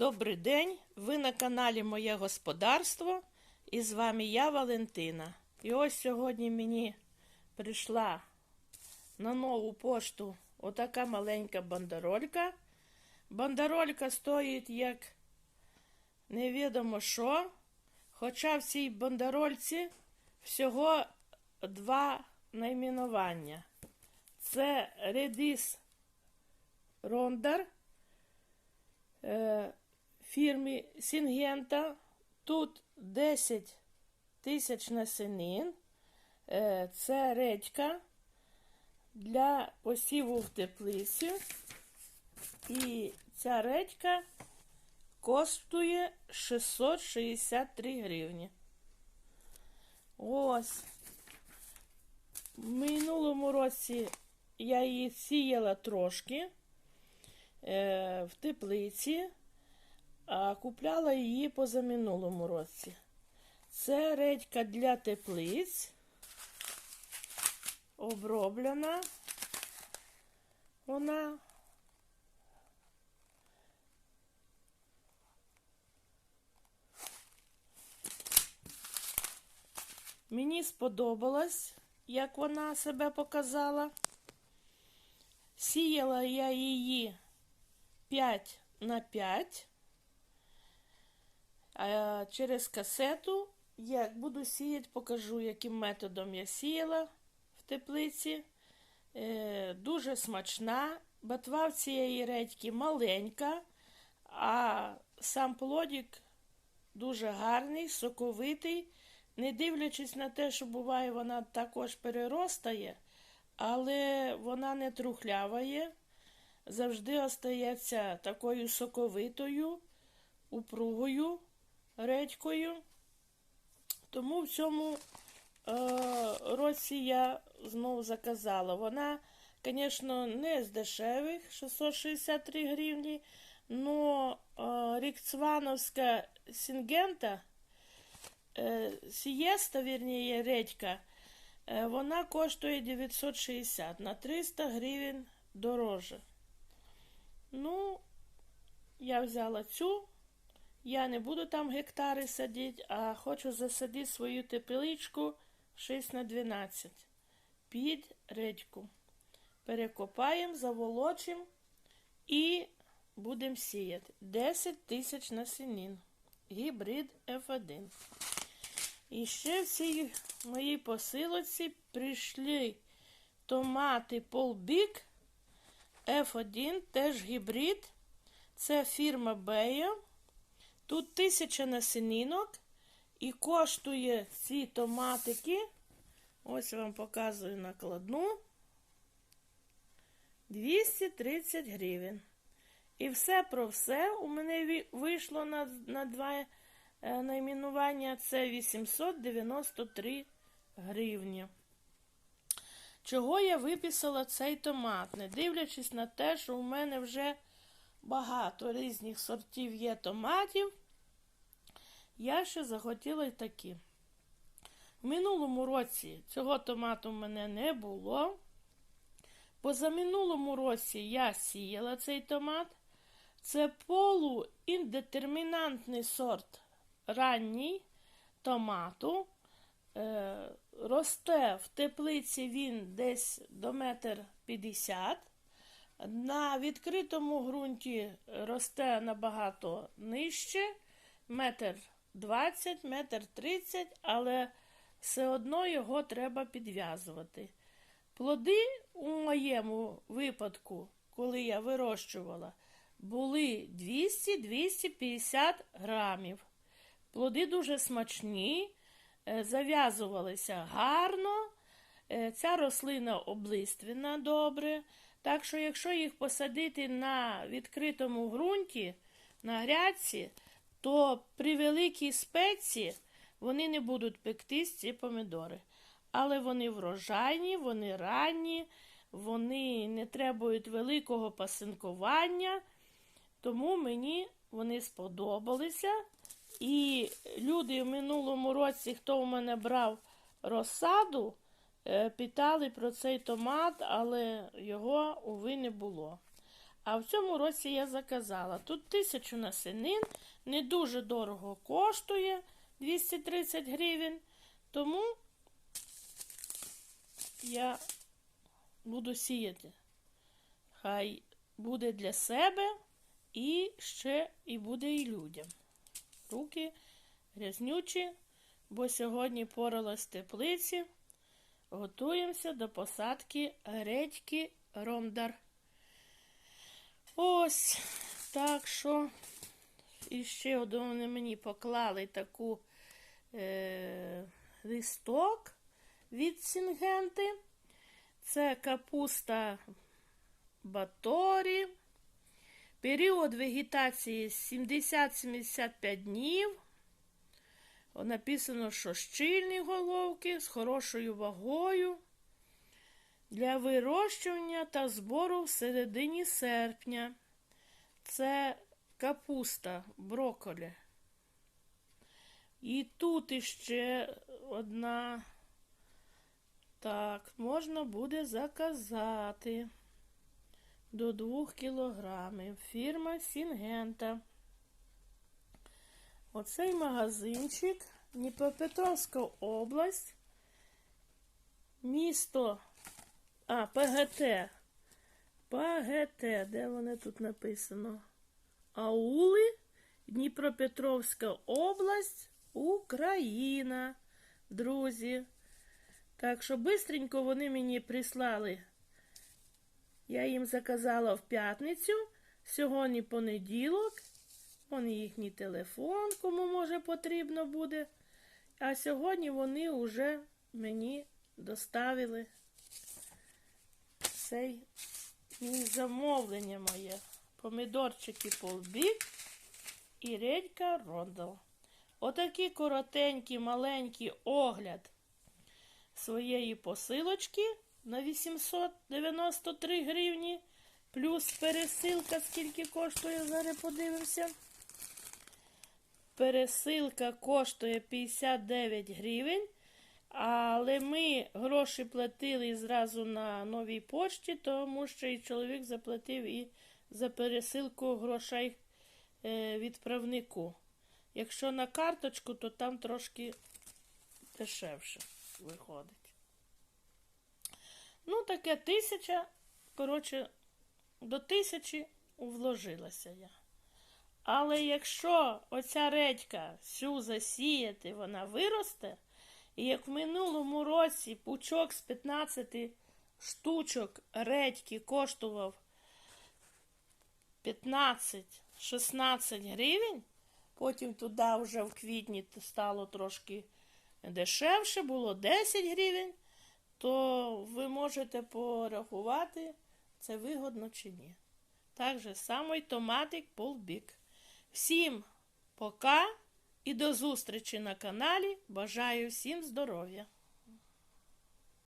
Добрий день! Ви на каналі Моє Господарство і з вами я, Валентина. І ось сьогодні мені прийшла на нову пошту отака маленька бандеролька. Бандеролька стоїть як невідомо що, хоча в цій бандерольці всього два найменування. Це Редіс Рондар фірмі Сінгента. Тут 10 тисяч насінин. Е, Це редька для посіву в теплиці. І ця редька коштує 663 гривні. Ось. В минулому році я її сіяла трошки е, в теплиці, а купляла її позаминулому році. Це редька для теплиць, оброблена. Вона Мені сподобалось, як вона себе показала. Сіяла я її 5 на 5. А через касету, як буду сіяти, покажу, яким методом я сіяла в теплиці. Е, дуже смачна. Батва в цієї редьки маленька, а сам плодик дуже гарний, соковитий. Не дивлячись на те, що буває, вона також переростає, але вона не трухляває, завжди остається такою соковитою, упругою редькою. Тому в цьому е, році я знову заказала. Вона, звісно, не з дешевих 663 гривні, але е, рікцвановська сінгента. Е, Сієста, вірніше, редька, е, вона коштує 960 на 300 гривень дороже. Ну, я взяла цю. Я не буду там гектари садити, а хочу засадити свою тепличку 6 на 12 під редьку. Перекопаємо, заволочимо і будемо сіяти 10 тисяч насінин. Гібрид F1. І ще в цій моїй посилоці прийшли томати Полбік F1, теж гібрид. Це фірма Бея. Тут тисяча насінинок. І коштує ці томатики. Ось вам показую накладну. 230 гривень. І все про все у мене вийшло на, на два Е, найменування це 893 гривні. Чого я виписала цей томат? Не дивлячись на те, що у мене вже багато різних сортів є томатів, я ще захотіла й такі. В минулому році цього томату в мене не було. Позаминулому році я сіяла цей томат. Це полуіндетермінантний сорт ранній томату. Е, росте в теплиці він десь до метр п'ятдесят. На відкритому ґрунті росте набагато нижче, метр двадцять, метр тридцять, але все одно його треба підв'язувати. Плоди у моєму випадку, коли я вирощувала, були 200-250 грамів. Плоди дуже смачні, е, зав'язувалися гарно. Е, ця рослина облиственна добре. Так що, якщо їх посадити на відкритому ґрунті, на грядці, то при великій спеці вони не будуть пектись, ці помідори. Але вони врожайні, вони ранні, вони не требують великого пасинкування, тому мені вони сподобалися. І люди в минулому році, хто у мене брав розсаду, е, питали про цей томат, але його, уви, не було. А в цьому році я заказала. Тут тисячу насенин, не дуже дорого коштує 230 гривень. Тому я буду сіяти. Хай буде для себе і ще і буде і людям. Руки грязнючі, бо сьогодні поралась теплиці. Готуємося до посадки редьки ромдар. Ось так що. І ще один вони мені поклали таку е, листок від Сінгенти. Це капуста Баторі. Період вегетації 70-75 днів. Написано, що щільні головки з хорошою вагою для вирощування та збору в середині серпня. Це капуста, брокколі. І тут іще одна. Так, можна буде заказати до 2 кілограмів. Фірма Сінгента. Оцей магазинчик Дніпропетровська область. Місто а, ПГТ. ПГТ, де вони тут написано? Аули, Дніпропетровська область, Україна. Друзі. Так що бистренько вони мені прислали. Я їм заказала в п'ятницю. Сьогодні понеділок. Вон їхній телефон, кому може потрібно буде. А сьогодні вони вже мені доставили цей замовлення моє. Помідорчики полбік і редька рондал. Отакий коротенький, маленький огляд своєї посилочки на 893 гривні. Плюс пересилка, скільки коштує, зараз подивимося. Пересилка коштує 59 гривень, але ми гроші платили зразу на новій почті, тому що і чоловік заплатив і за пересилку грошей е, відправнику. Якщо на карточку, то там трошки дешевше виходить. Ну, таке тисяча, коротше, до тисячі вложилася я. Але якщо оця редька всю засіяти, вона виросте, і як в минулому році пучок з 15 штучок редьки коштував 15-16 гривень, потім туди вже в квітні стало трошки дешевше, було 10 гривень, то ви можете порахувати, це вигодно чи ні. Так же само й томатик полбік. Всім пока і до зустрічі на каналі. Бажаю всім здоров'я!